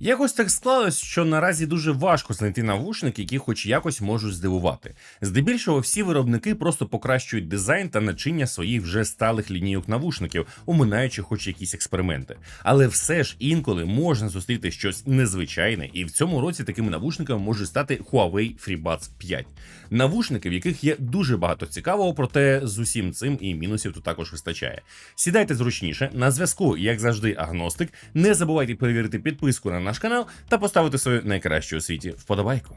Якось так склалось, що наразі дуже важко знайти навушники, які хоч якось можуть здивувати. Здебільшого всі виробники просто покращують дизайн та начиння своїх вже сталих лінійок навушників, оминаючи хоч якісь експерименти. Але все ж інколи можна зустріти щось незвичайне, і в цьому році такими навушниками може стати Huawei FreeBuds 5. Навушники, в яких є дуже багато цікавого, проте з усім цим і мінусів тут також вистачає. Сідайте зручніше, на зв'язку, як завжди, агностик. Не забувайте перевірити підписку на наш канал та поставити свою найкращу у світі вподобайку.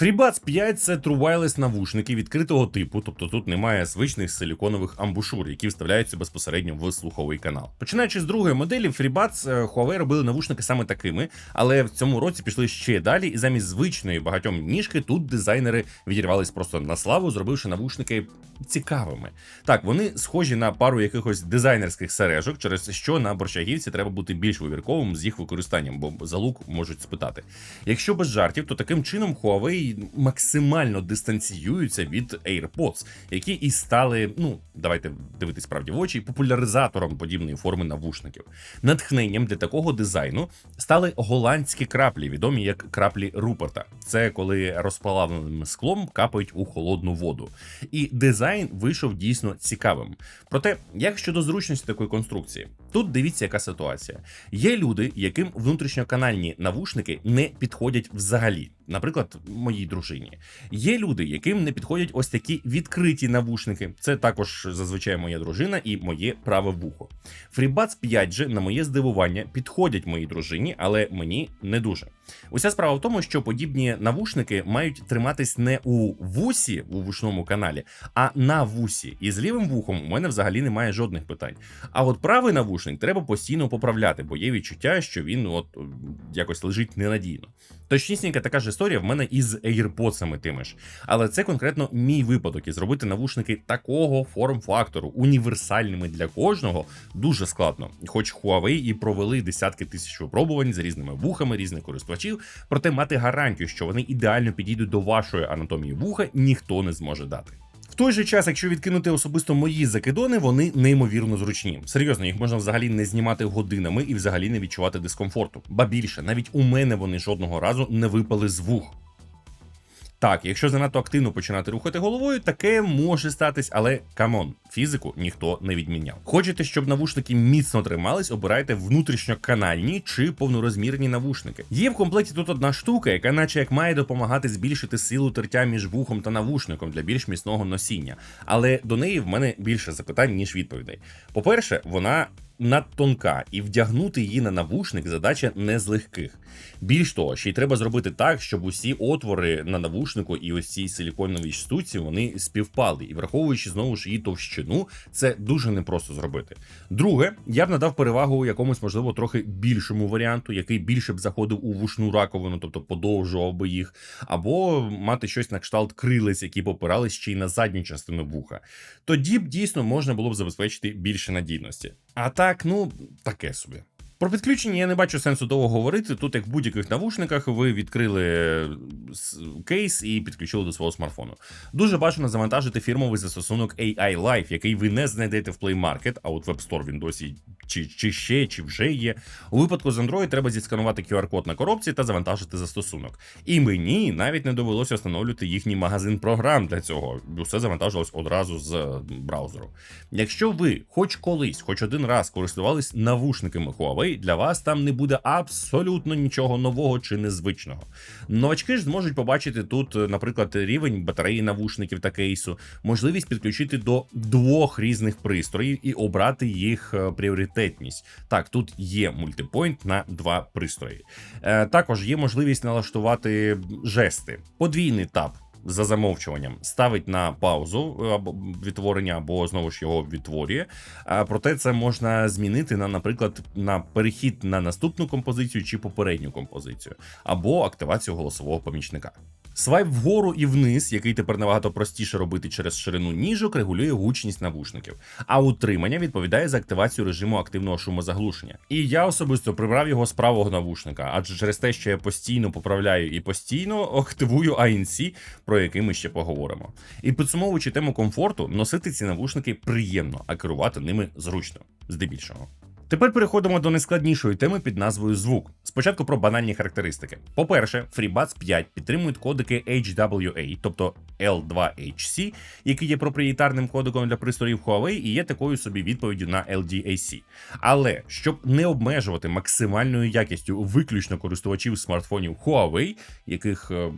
FreeBuds 5 це True Wireless навушники відкритого типу, тобто тут немає звичних силіконових амбушур, які вставляються безпосередньо в слуховий канал. Починаючи з другої моделі, FreeBuds е, Huawei робили навушники саме такими, але в цьому році пішли ще далі, і замість звичної багатьом ніжки тут дизайнери відірвались просто на славу, зробивши навушники цікавими. Так, вони схожі на пару якихось дизайнерських сережок, через що на борщагівці треба бути більш вивірковим з їх використанням, бо за лук можуть спитати. Якщо без жартів, то таким чином Huawei максимально дистанціюються від AirPods, які і стали, ну давайте дивитись правді в очі, популяризатором подібної форми навушників. Натхненням для такого дизайну стали голландські краплі, відомі як краплі Руперта. Це коли розплавленим склом капають у холодну воду. І дизайн вийшов дійсно цікавим. Проте, як щодо зручності такої конструкції, тут дивіться, яка ситуація. Є люди, яким внутрішньоканальні навушники не підходять взагалі. Наприклад, моїй дружині. Є люди, яким не підходять ось такі відкриті навушники. Це також зазвичай моя дружина і моє праве вухо. FreeBuds 5 же, на моє здивування, підходять моїй дружині, але мені не дуже. Уся справа в тому, що подібні навушники мають триматись не у вусі у вушному каналі, а на вусі. І з лівим вухом у мене взагалі немає жодних питань. А от правий навушник треба постійно поправляти, бо є відчуття, що він от якось лежить ненадійно. Точнісінька така ж історія в мене із AirPods тими ж. Але це конкретно мій випадок, і зробити навушники такого форм-фактору, універсальними для кожного, дуже складно. Хоч Huawei і провели десятки тисяч випробувань з різними вухами, різних користувачів, проте мати гарантію, що вони ідеально підійдуть до вашої анатомії вуха, ніхто не зможе дати. Той же час, якщо відкинути особисто мої закидони, вони неймовірно зручні. Серйозно, їх можна взагалі не знімати годинами і взагалі не відчувати дискомфорту. Ба більше, навіть у мене вони жодного разу не випали з вух. Так, якщо занадто активно починати рухати головою, таке може статись, але камон, фізику ніхто не відміняв. Хочете, щоб навушники міцно тримались, обирайте внутрішньоканальні чи повнорозмірні навушники. Є в комплекті тут одна штука, яка, наче як має допомагати збільшити силу тертя між вухом та навушником для більш міцного носіння. Але до неї в мене більше запитань, ніж відповідей. По-перше, вона надтонка, і вдягнути її на навушник задача не з легких. Більш того, ще й треба зробити так, щоб усі отвори на навушнику і ось цій силіконовій штуці вони співпали. І враховуючи знову ж її товщину, це дуже непросто зробити. Друге, я б надав перевагу якомусь, можливо, трохи більшому варіанту, який більше б заходив у вушну раковину, тобто подовжував би їх, або мати щось на кшталт крилець, які попирались ще й на задню частину вуха. Тоді б дійсно можна було б забезпечити більше надійності. А так, ну таке собі. Про підключення я не бачу сенсу довго говорити. Тут, як в будь-яких навушниках, ви відкрили кейс і підключили до свого смартфону. Дуже бажано завантажити фірмовий застосунок AI Life, який ви не знайдете в Play Market, а от в App Store він досі чи чи ще, чи вже є. У випадку з Android треба зісканувати QR-код на коробці та завантажити застосунок. І мені навіть не довелося встановлювати їхній магазин програм для цього. Усе завантажилось одразу з браузеру. Якщо ви хоч колись, хоч один раз користувались навушниками Huawei, для вас там не буде абсолютно нічого нового чи незвичного. Новачки ж зможуть побачити тут, наприклад, рівень батареї навушників та кейсу, можливість підключити до двох різних пристроїв і обрати їх пріоритетність. Так, тут є мультипойнт на два пристрої. Е, також є можливість налаштувати жести, подвійний тап за замовчуванням ставить на паузу е, або відтворення, або знову ж його відтворює. А проте це можна змінити на, наприклад, на перехід на наступну композицію чи попередню композицію, або активацію голосового помічника. Свайп вгору і вниз, який тепер набагато простіше робити через ширину ніжок, регулює гучність навушників, а утримання відповідає за активацію режиму активного шумозаглушення. І я особисто прибрав його з правого навушника, адже через те, що я постійно поправляю і постійно активую ANC, про який ми ще поговоримо. І підсумовуючи тему комфорту, носити ці навушники приємно, а керувати ними зручно, здебільшого. Тепер переходимо до найскладнішої теми під назвою звук. Спочатку про банальні характеристики. По-перше, FreeBuds 5 підтримують кодики HWA, тобто L2HC, який є проприєтарним кодеком для пристроїв Huawei і є такою собі відповіддю на LDAC. Але щоб не обмежувати максимальною якістю виключно користувачів смартфонів Huawei, яких е,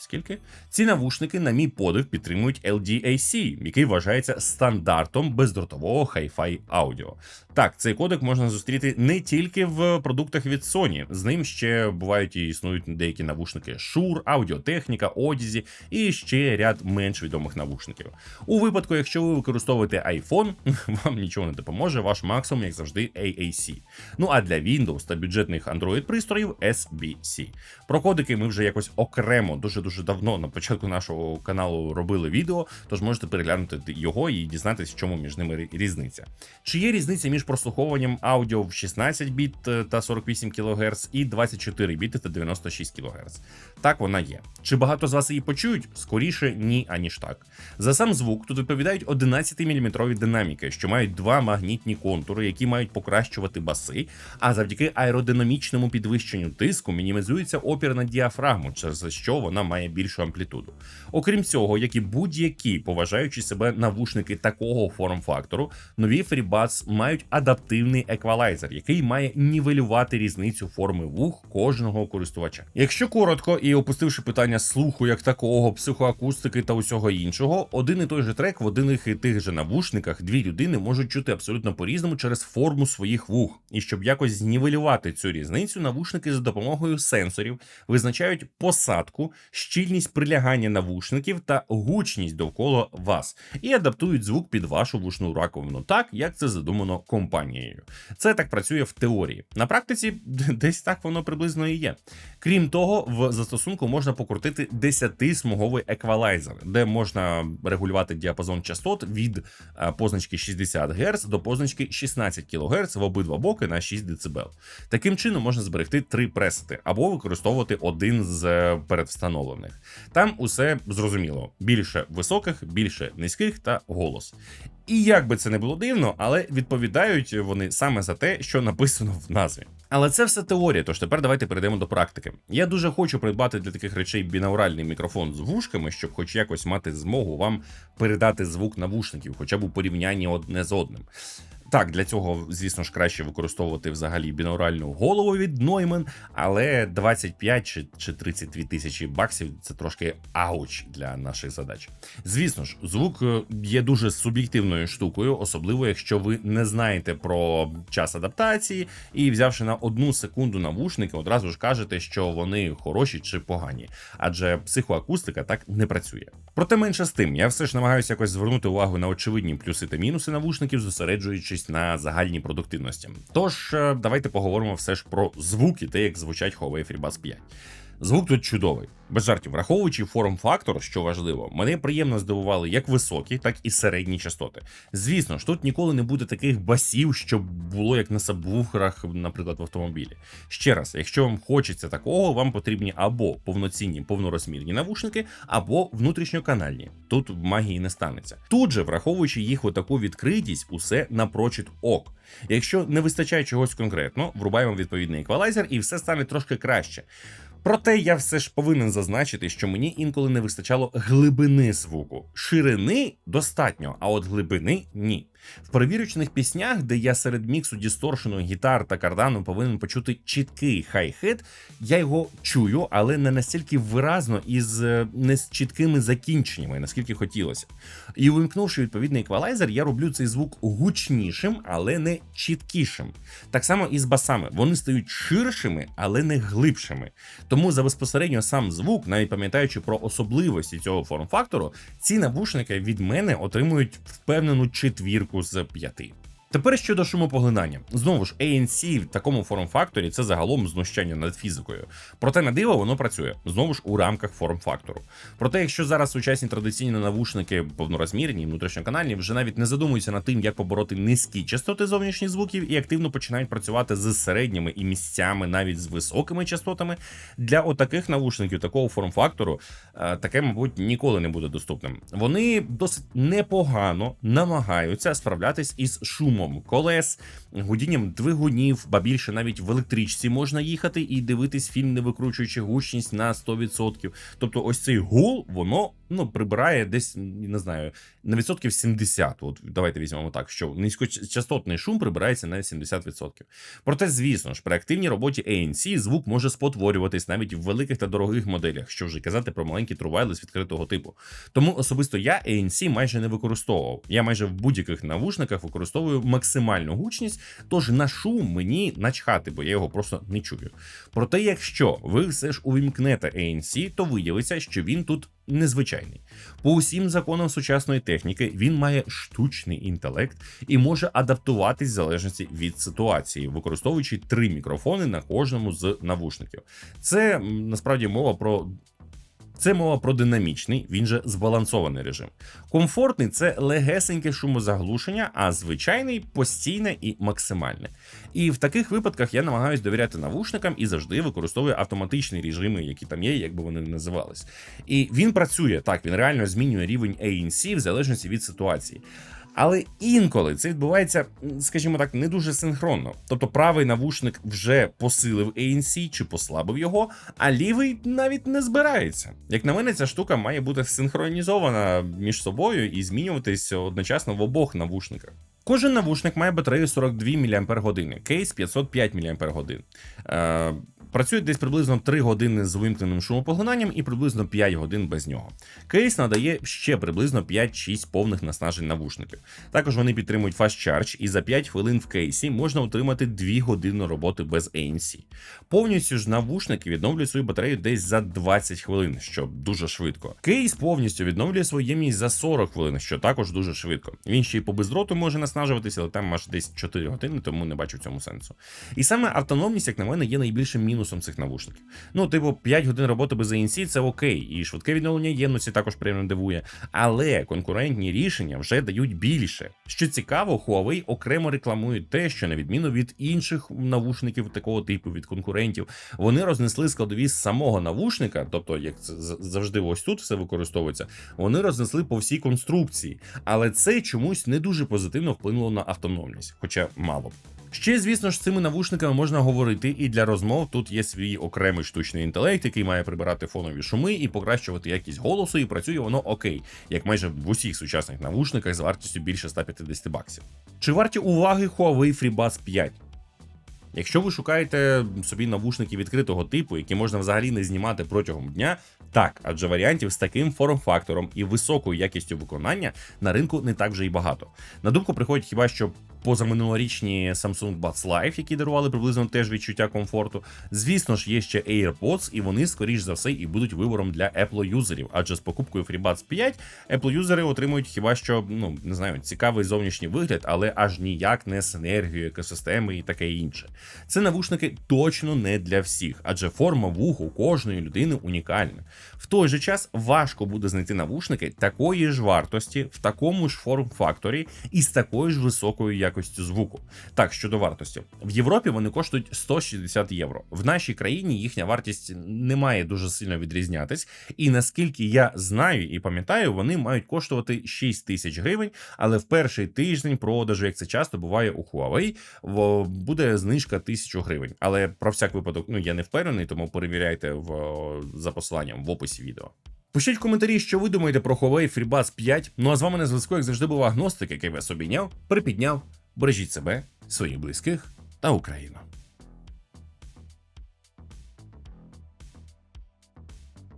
Скільки? Ці навушники, на мій подив, підтримують LDAC, який вважається стандартом бездротового Hi-Fi аудіо. Так, цей кодек можна зустріти не тільки в продуктах від Sony, з ним ще бувають і існують деякі навушники Shure, аудіотехніка, Odyssey і ще ряд менш відомих навушників. У випадку, якщо ви використовуєте iPhone, вам нічого не допоможе, ваш максимум, як завжди, AAC. Ну а для Windows та бюджетних Android пристроїв SBC. Про кодики ми вже якось окремо дуже дуже давно на початку нашого каналу робили відео, тож можете переглянути його і дізнатися, в чому між ними різниця. Чи є різниця між прослуховуванням аудіо в 16 біт та 48 кГц і 24 біти та 96 кГц? Так вона є. Чи багато з вас її почують? Скоріше ні, аніж так. За сам звук тут відповідають 11-мм динаміки, що мають два магнітні контури, які мають покращувати баси, а завдяки аеродинамічному підвищенню тиску мінімізується опір на діафрагму, через що вона має більшу амплітуду. Окрім цього, як і будь-які поважаючи себе навушники такого форм-фактору, нові FreeBuds мають адаптивний еквалайзер, який має нівелювати різницю форми вух кожного користувача. Якщо коротко і опустивши питання слуху як такого, психоакустики та усього іншого, один і той же трек в одних і тих же навушниках дві людини можуть чути абсолютно по-різному через форму своїх вух. І щоб якось знівелювати цю різницю, навушники за допомогою сенсорів визначають посадку, щільність прилягання навушників та гучність довкола вас, і адаптують звук під вашу вушну раковину, так як це задумано компанією. Це так працює в теорії. На практиці десь так воно приблизно і є. Крім того, в застосунку можна покрутити 10-смуговий еквалайзер, де можна регулювати діапазон частот від е, позначки 60 Гц до позначки 16 кГц в обидва боки на 6 дБ. Таким чином можна зберегти три пресети або використовувати один з е, передвстановлених. Там усе зрозуміло: більше високих, більше низьких та голос. І як би це не було дивно, але відповідають вони саме за те, що написано в назві. Але це все теорія, тож тепер давайте перейдемо до практики. Я дуже хочу придбати для таких речей бінауральний мікрофон з вушками, щоб хоч якось мати змогу вам передати звук навушників, хоча б у порівнянні одне з одним. Так, для цього, звісно ж, краще використовувати взагалі бінауральну голову від Neumann, але 25 чи, чи 32 тисячі баксів це трошки ауч для наших задач. Звісно ж, звук е, є дуже суб'єктивною штукою, особливо якщо ви не знаєте про час адаптації і, взявши на одну секунду навушники, одразу ж кажете, що вони хороші чи погані, адже психоакустика так не працює. Проте менше з тим, я все ж намагаюся якось звернути увагу на очевидні плюси та мінуси навушників, зосереджуючись на загальній продуктивності. Тож е, давайте поговоримо все ж про звуки, те, як звучать Huawei FreeBuds 5. Звук тут чудовий. Без жартів, враховуючи форм-фактор, що важливо, мене приємно здивували як високі, так і середні частоти. Звісно ж, тут ніколи не буде таких басів, що було як на сабвуферах, наприклад, в автомобілі. Ще раз, якщо вам хочеться такого, вам потрібні або повноцінні повнорозмірні навушники, або внутрішньоканальні. Тут магії не станеться. Тут же, враховуючи їх у таку відкритість, усе напрочуд ок. Якщо не вистачає чогось конкретно, врубаємо відповідний еквалайзер, і все стане трошки краще. Проте я все ж повинен зазначити, що мені інколи не вистачало глибини звуку. Ширини достатньо, а от глибини ні. В перевірочних піснях, де я серед міксу дісторшену гітар та кардану повинен почути чіткий хай-хет, я його чую, але не настільки виразно і з е, не з чіткими закінченнями, наскільки хотілося. І увімкнувши відповідний еквалайзер, я роблю цей звук гучнішим, але не чіткішим. Так само і з басами. Вони стають ширшими, але не глибшими. Тому за безпосередньо сам звук, навіть пам'ятаючи про особливості цього форм-фактору, ці навушники від мене отримують впевнену четвірку з п'яти. Тепер щодо шумопоглинання. Знову ж, ANC в такому форм-факторі це загалом знущання над фізикою. Проте на диво воно працює знову ж у рамках форм-фактору. Проте, якщо зараз сучасні традиційні навушники повнорозмірні, внутрішньоканальні, вже навіть не задумуються над тим, як побороти низькі частоти зовнішніх звуків і активно починають працювати з середніми і місцями, навіть з високими частотами. Для отаких навушників, такого форм-фактору, е, таке, мабуть, ніколи не буде доступним. Вони досить непогано намагаються справлятись із шумом шумом колес, гудінням двигунів, ба більше навіть в електричці можна їхати і дивитись фільм, не викручуючи гучність на 100%. Тобто, ось цей гул, воно ну прибирає десь не знаю на відсотків 70. От давайте візьмемо так, що низькочастотний шум прибирається на 70%. Проте, звісно ж, при активній роботі ANC звук може спотворюватись навіть в великих та дорогих моделях, що вже казати про маленький трувайлес відкритого типу. Тому особисто я ANC майже не використовував. Я майже в будь-яких навушниках використовую максимальну гучність, тож на шум мені начхати, бо я його просто не чую. Проте, якщо ви все ж увімкнете ANC, то виявиться, що він тут незвичайний. По усім законам сучасної техніки він має штучний інтелект і може адаптуватись в залежності від ситуації, використовуючи три мікрофони на кожному з навушників. Це насправді мова про. Це мова про динамічний, він же збалансований режим. Комфортний це легесеньке шумозаглушення, а звичайний постійне і максимальне. І в таких випадках я намагаюся довіряти навушникам і завжди використовую автоматичні режими, які там є, як би вони не називались. І він працює так, він реально змінює рівень ANC в залежності від ситуації. Але інколи це відбувається, скажімо так, не дуже синхронно. Тобто правий навушник вже посилив ANC чи послабив його, а лівий навіть не збирається. Як на мене, ця штука має бути синхронізована між собою і змінюватись одночасно в обох навушниках. Кожен навушник має батарею 42 мАч, кейс 505 мАч. Е, Працює десь приблизно 3 години з вимкненим шумопоглинанням і приблизно 5 годин без нього. Кейс надає ще приблизно 5-6 повних наснажень навушників. Також вони підтримують Fast Charge, і за 5 хвилин в кейсі можна отримати 2 години роботи без ANC. Повністю ж навушники відновлюють свою батарею десь за 20 хвилин, що дуже швидко. Кейс повністю відновлює свою ємність за 40 хвилин, що також дуже швидко. Він ще й по бездроту може наснажуватися, але там аж десь 4 години, тому не бачу цьому сенсу. І саме автономність, як на мене, є найбільшим мінусом цих навушників. Ну, типу, 5 годин роботи без ANC це окей, і швидке відновлення ємності також приємно дивує. Але конкурентні рішення вже дають більше. Що цікаво, Huawei окремо рекламують те, що на відміну від інших навушників такого типу від конкурентів, вони рознесли складові з самого навушника, тобто, як це завжди ось тут все використовується, вони рознесли по всій конструкції. Але це чомусь не дуже позитивно вплинуло на автономність, хоча мало. Ще, звісно ж, цими навушниками можна говорити, і для розмов тут є свій окремий штучний інтелект, який має прибирати фонові шуми і покращувати якість голосу, і працює воно окей, як майже в усіх сучасних навушниках з вартістю більше 150 баксів. Чи варті уваги Huawei FreeBuds 5? Якщо ви шукаєте собі навушники відкритого типу, які можна взагалі не знімати протягом дня, так, адже варіантів з таким форм-фактором і високою якістю виконання на ринку не так вже й багато. На думку приходять хіба що позаминулорічні Samsung Buds Live, які дарували приблизно теж відчуття комфорту. Звісно ж, є ще AirPods, і вони, скоріш за все, і будуть вибором для Apple юзерів, адже з покупкою FreeBuds 5 Apple юзери отримують хіба що, ну не знаю, цікавий зовнішній вигляд, але аж ніяк не синергію екосистеми і таке інше. Це навушники точно не для всіх, адже форма вух у кожної людини унікальна. В той же час важко буде знайти навушники такої ж вартості, в такому ж форм-факторі і з такою ж високою якістю звуку. Так, щодо вартості, в Європі вони коштують 160 євро. В нашій країні їхня вартість не має дуже сильно відрізнятись, і наскільки я знаю і пам'ятаю, вони мають коштувати 6 тисяч гривень, але в перший тиждень продажу, як це часто буває у Huawei, буде знижка 1000 гривень. Але про всяк випадок, ну я не впевнений, тому перевіряйте в за посиланням в описі відео. Пишіть в коментарі, що ви думаєте про Huawei FreeBuds 5. Ну а з вами на зв'язку, як завжди, був агностик, який вас обійняв, припідняв. Бережіть себе, своїх близьких та Україну.